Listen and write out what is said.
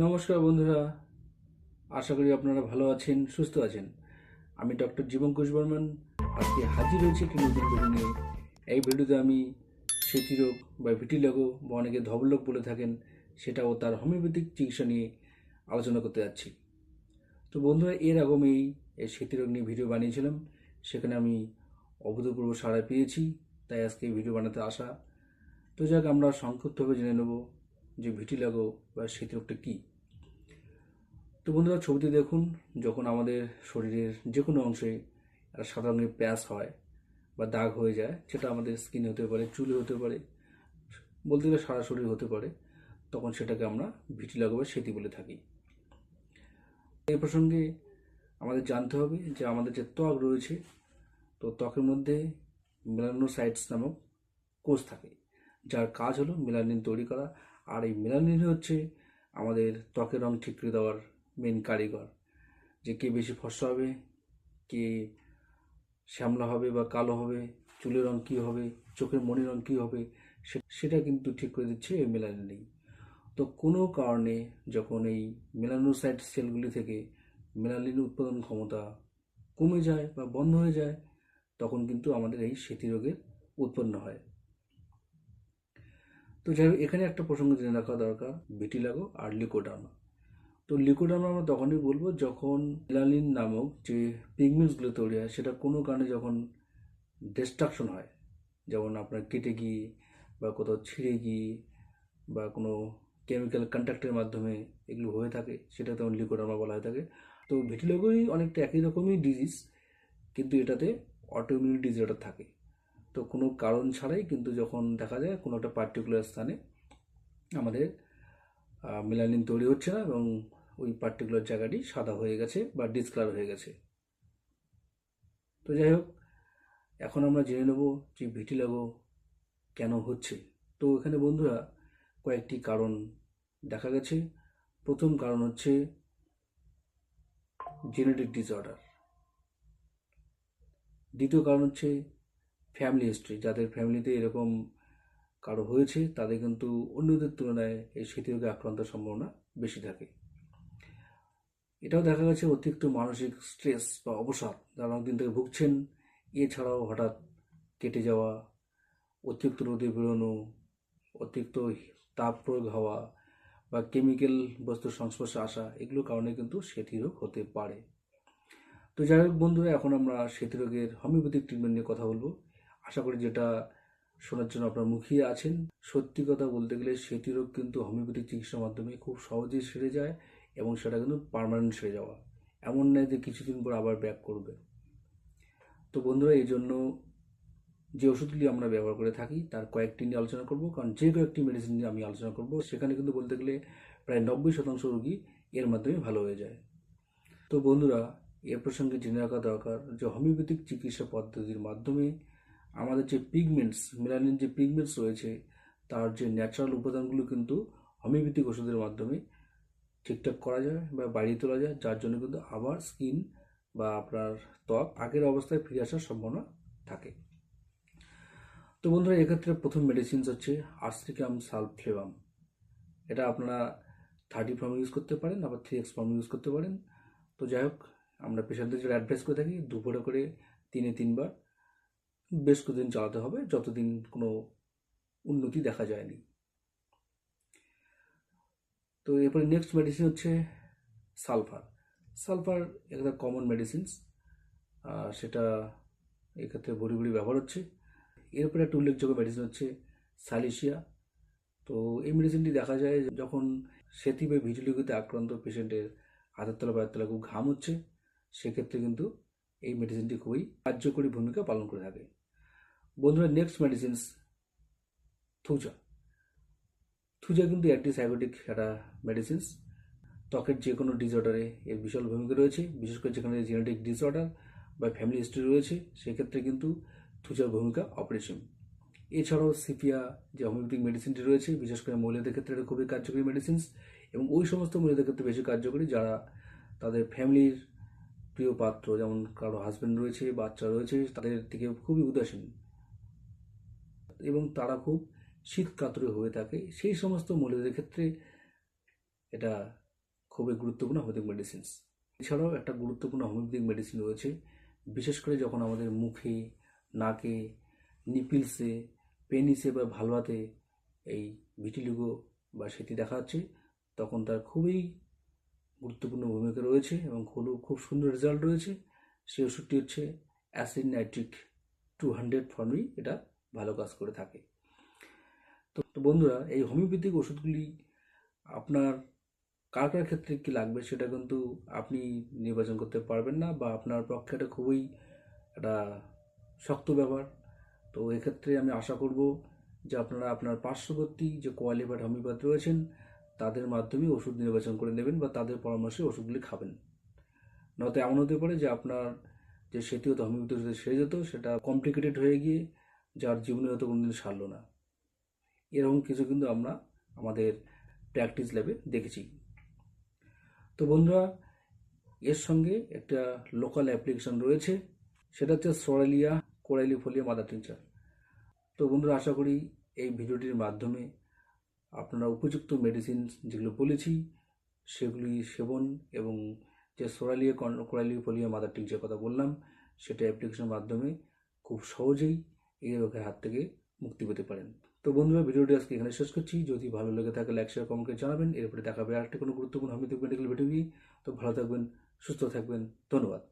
নমস্কার বন্ধুরা। আশা করি আপনারা ভালো আছেন, সুস্থ আছেন। আমি ডক্টর জীবন ঘোষ বর্মন। আজকে হাজির হয়েছি একটি নতুন ভিডিও নিয়ে। এই ভিডিওতে আমি স্মৃতিরোগ বা ভিটিলাগো বা অনেকে ধবলক বলে থাকেন সেটা ও তার হোমিওপ্যাথিক চিকিৎসা নিয়ে আলোচনা করতে যাচ্ছি। তো বন্ধুরা, এর আগে আমি এই স্মৃতিরোগ নিয়ে ভিডিও বানিয়েছিলাম। সেখানে আমি অভূতপূর্ব সাড়া পেয়েছি, তাই আজকে এই ভিডিও বানাতে আসা। তো যাক, আমরা সংক্ষিপ্তভাবে জেনে নেব যে ভিটিলাগো বা স্মৃতিরোগটা কী? তো বন্ধুরা, ছবিতে দেখুন যখন আমাদের শরীরের যে কোনো অংশে একটা সাদা রঙের প্যাচ হয় বা দাগ হয়ে যায়, সেটা আমাদের স্কিনে হতে পারে, চুলে হতে পারে, বলতে গেলে সারা শরীর হতে পারে, তখন সেটাকে আমরা ভিটিলাগো বা স্মৃতি বলে থাকি। এই প্রসঙ্গে আমাদের জানতে হবে যে আমাদের যে ত্বক রয়েছে, তো ত্বকের মধ্যে মেলানোসাইটস নামক কোষ থাকে, যার কাজ হলো মেলানিন তৈরি করা আর এই মেলানিন হচ্ছে আমাদের ত্বকের রং ঠিক করে দেওয়ার মেন কারিগর। যে কে বেশি ফর্সা হবে, কে শ্যামলা হবে বা কালো হবে, চুলের রং কী হবে, চোখের মনির রং কী হবে সেটা কিন্তু ঠিক করে দিচ্ছে এই মেলানিনই তো কোনো কারণে যখন এই মেলানোসাইট সেলগুলি থেকে মেলানিন উৎপাদন ক্ষমতা কমে যায় বা বন্ধ হয়ে যায়, তখন কিন্তু আমাদের এই স্মৃতিরোগের উৎপন্ন হয়। তো যাই হোক এখানে একটা প্রসঙ্গ জেনে রাখা দরকার ভিটিলাগো আর লিকোডার্মা তো লিকোডার্মা আমরা তখনই বলব যখন মেলানিন নামক যে পিগমেন্টসগুলো তৈরি হয় সেটা কোনো কারণে যখন ডিস্ট্রাকশন হয়, যেমন আপনার কেটে গিয়ে বা কোথাও ছিঁড়ে গিয়ে বা কোনো কেমিক্যাল কন্ট্যাক্টের মাধ্যমে এগুলো হয়ে থাকে সেটা তেমন লিকোডার্মা বলা হয়ে থাকে। তো ভিটিলাগোই অনেকটা একই রকমই ডিজিজ কিন্তু এটাতে অটোইমিউন ডিসঅর্ডার থাকে। তো কোনো কারণ ছাড়াই কিন্তু যখন দেখা যায় কোনো একটা পার্টিকুলার স্থানে আমাদের মেলানিন তৈরি হচ্ছে না এবং ওই পার্টিকুলার জায়গাটি সাদা হয়ে গেছে বা ডিসকালার হয়ে গেছে। তো যাই হোক, এখন আমরা জেনে নেব যে ভিটিলাগো কেন হচ্ছে। তো এখানে বন্ধুরা কয়েকটি কারণ দেখা গেছে। প্রথম কারণ হচ্ছে জেনেটিক ডিসঅর্ডার দ্বিতীয় কারণ হচ্ছে ফ্যামিলি হিস্ট্রি যাদের ফ্যামিলিতে এরকম কারও হয়েছে, তাদের কিন্তু অন্যদের তুলনায় এই স্মৃতিরোগে আক্রান্তের সম্ভাবনা বেশি থাকে। এটাও দেখা গেছে অতিরিক্ত মানসিক স্ট্রেস বা অবসাদ যারা অনেকদিন থেকে ভুগছেন, এছাড়াও হঠাৎ কেটে যাওয়া, অতিরিক্ত রোদে বেরোনো, অতিরিক্ত তাপ প্রয়োগ হওয়া বা কেমিক্যাল বস্তুর সংস্পর্শে আসা, এগুলোর কারণে কিন্তু স্মৃতিরোগ হতে পারে। তো যাই হোক বন্ধুরা, এখন আমরা স্মৃতিরোগের হোমিওপ্যাথিক ট্রিটমেন্ট নিয়ে কথা বলব। আশা করি যেটা শোনার জন্য আপনার মুখিয়ে আছেন। সত্যি কথা বলতে গেলে সেটি রোগ কিন্তু হোমিওপ্যাথিক চিকিৎসার মাধ্যমে খুব সহজেই সেরে যায় এবং সেটা কিন্তু পার্মানেন্ট সেরে যাওয়া। এমন নয় যে কিছুদিন পর আবার ব্যাক করবে। তো বন্ধুরা, এই জন্য যে ওষুধগুলি আমরা ব্যবহার করে থাকি, তার কয়েকটি নিয়ে আলোচনা করব। কারণ যে কয়েকটি মেডিসিন নিয়ে আমি আলোচনা করব, সেখানে কিন্তু বলতে গেলে প্রায় নব্বই শতাংশ রোগী এর মাধ্যমে ভালো হয়ে যায়। তো বন্ধুরা এর প্রসঙ্গে জেনে রাখা দরকার যে হোমিওপ্যাথিক চিকিৎসা পদ্ধতির মাধ্যমে আমাদের যে পিগমেন্টস মেলানিন যে পিগমেন্টস রয়েছে, তার যে ন্যাচারাল উপাদানগুলো কিন্তু হোমিওপ্যাথিক ওষুধের মাধ্যমে ঠিকঠাক করা যায় বা বাড়িয়ে তোলা যায়, যার জন্য কিন্তু আবার স্কিন বা আপনার ত্বক আগের অবস্থায় ফিরে আসার সম্ভাবনা থাকে। তো বন্ধুরা, এক্ষেত্রে প্রথম মেডিসিনস হচ্ছে আর্সিকাম সালফ্লেভাম এটা আপনারা থার্টি ফর্ম ইউজ করতে পারেন, আবার থ্রি এক্স ফর্ম ইউজ করতে পারেন। তো যাই হোক, আমরা পেশেন্টদের যেটা অ্যাডভাইস করে থাকি, দুপুরে করে তিনে তিনবার বেশ কিছুদিন চালাতে হবে, যতদিন কোনো উন্নতি দেখা যায়নি। তো এরপরে নেক্সট মেডিসিন হচ্ছে সালফার সালফার একটা কমন মেডিসিনস সেটা এক্ষেত্রে ভরি ভরি ব্যবহার হচ্ছে। এরপরে একটা উল্লেখযোগ্য মেডিসিন হচ্ছে সালিশিয়া তো এই মেডিসিনটি দেখা যায় যখন সেতি বা ভিজিলিগুতে আক্রান্ত পেশেন্টের হাতের তলা, পায়ের তলা খুব ঘাম হচ্ছে, সেক্ষেত্রে কিন্তু এই মেডিসিনটি খুবই কার্যকরী ভূমিকা পালন করে থাকে। বন্ধুরা নেক্সট মেডিসিনস থুজা। থুজা কিন্তু অ্যান্টিসাইকোটিক একটা মেডিসিনস ত্বকের যে কোনো ডিসঅর্ডারে এর বিশাল ভূমিকা রয়েছে। বিশেষ করে যেখানে জেনেটিক ডিসঅর্ডার বা ফ্যামিলি হিস্ট্রি রয়েছে, সেক্ষেত্রে কিন্তু থুজার ভূমিকা অপরিসীম এছাড়াও সিপিয়া যে হোমিওপ্যাথিক মেডিসিনটি রয়েছে, বিশেষ করে মহিলাদের ক্ষেত্রে এটা খুবই কার্যকরী মেডিসিনস এবং ওই সমস্ত মহিলাদের ক্ষেত্রে বেশি কার্যকরী, যারা তাদের ফ্যামিলির প্রিয় পাত্র, যেমন কারও হাজব্যান্ড রয়েছে, বাচ্চা রয়েছে, তাদের থেকে খুবই উদাসীন। এবং তারা খুব শীত কাতরে হয়ে থাকে। সেই সমস্ত মহিলাদের ক্ষেত্রে এটা খুবই গুরুত্বপূর্ণ হোমিওপ্যাথিক মেডিসিনস এছাড়াও একটা গুরুত্বপূর্ণ হোমিওপ্যাথিক মেডিসিন রয়েছে। বিশেষ করে যখন আমাদের মুখে, নাকে নিপিলসে পেনিসে বা ভালভাতে এই ভিটিলিগো বা সেটি দেখা যাচ্ছে, তখন তার খুবই গুরুত্বপূর্ণ ভূমিকা রয়েছে এবং খুব খুব সুন্দর রেজাল্ট রয়েছে। সেই ওষুধটি হচ্ছে অ্যাসিড নাইট্রিক টু হান্ড্রেড ফর্মি এটা ভালো কাজ করে থাকে। তো তো বন্ধুরা, এই হোমিওপ্যাথিক ওষুধগুলি আপনার কার কার ক্ষেত্রে কী লাগবে সেটা কিন্তু আপনি নির্বাচন করতে পারবেন না বা আপনার পক্ষে এটা খুবই একটা শক্ত ব্যাপার। তো এক্ষেত্রে আমি আশা করব যে আপনারা আপনার পার্শ্ববর্তী যে কোয়ালিফাইড হোমিওপ্যাথ রয়েছেন, তাদের মাধ্যমে ওষুধ নির্বাচন করে নেবেন বা তাদের পরামর্শে ওষুধগুলি খাবেন। নয়তো এমন হতে পারে যে আপনার যে সেটি হতো হোমিওপ্যাথি সেরে যেত সেটা কমপ্লিকেটেড হয়ে গিয়ে যার জীবনে হয়তো কোনোদিন সারলো না। এরকম কিছু কিন্তু আমরা আমাদের প্র্যাকটিস ল্যাবে দেখেছি। তো বন্ধুরা, এর সঙ্গে একটা লোকাল অ্যাপ্লিকেশন রয়েছে। সেটা হচ্ছে সরালিয়া কোরাইলিফোলিয়া মাদার টিংচার তো বন্ধুরা, আশা করি এই ভিডিওটির মাধ্যমে আপনারা উপযুক্ত মেডিসিন যেগুলো বলেছি, সেগুলি সেবন এবং যে সোরালিয়া কোরাইলিফোলিয়া মাদার টিংচার কথা বললাম, সেটা অ্যাপ্লিকেশনের মাধ্যমে খুব সহজেই এই রোগের হাত থেকে মুক্তি পেতে পারেন। তো বন্ধুরা, ভিডিওটি আজকে এখানে শেষ করছি। যদি ভালো লেগে থাকে লাইক শেয়ার কমেন্টে জানাবেন। এরপরে দেখাবে আরেকটি কোনো গুরুত্বপূর্ণ হোমিওপ্যাথিক মেডিকেল ভিডিও নিয়ে। তো ভালো থাকবেন, সুস্থ থাকবেন। ধন্যবাদ।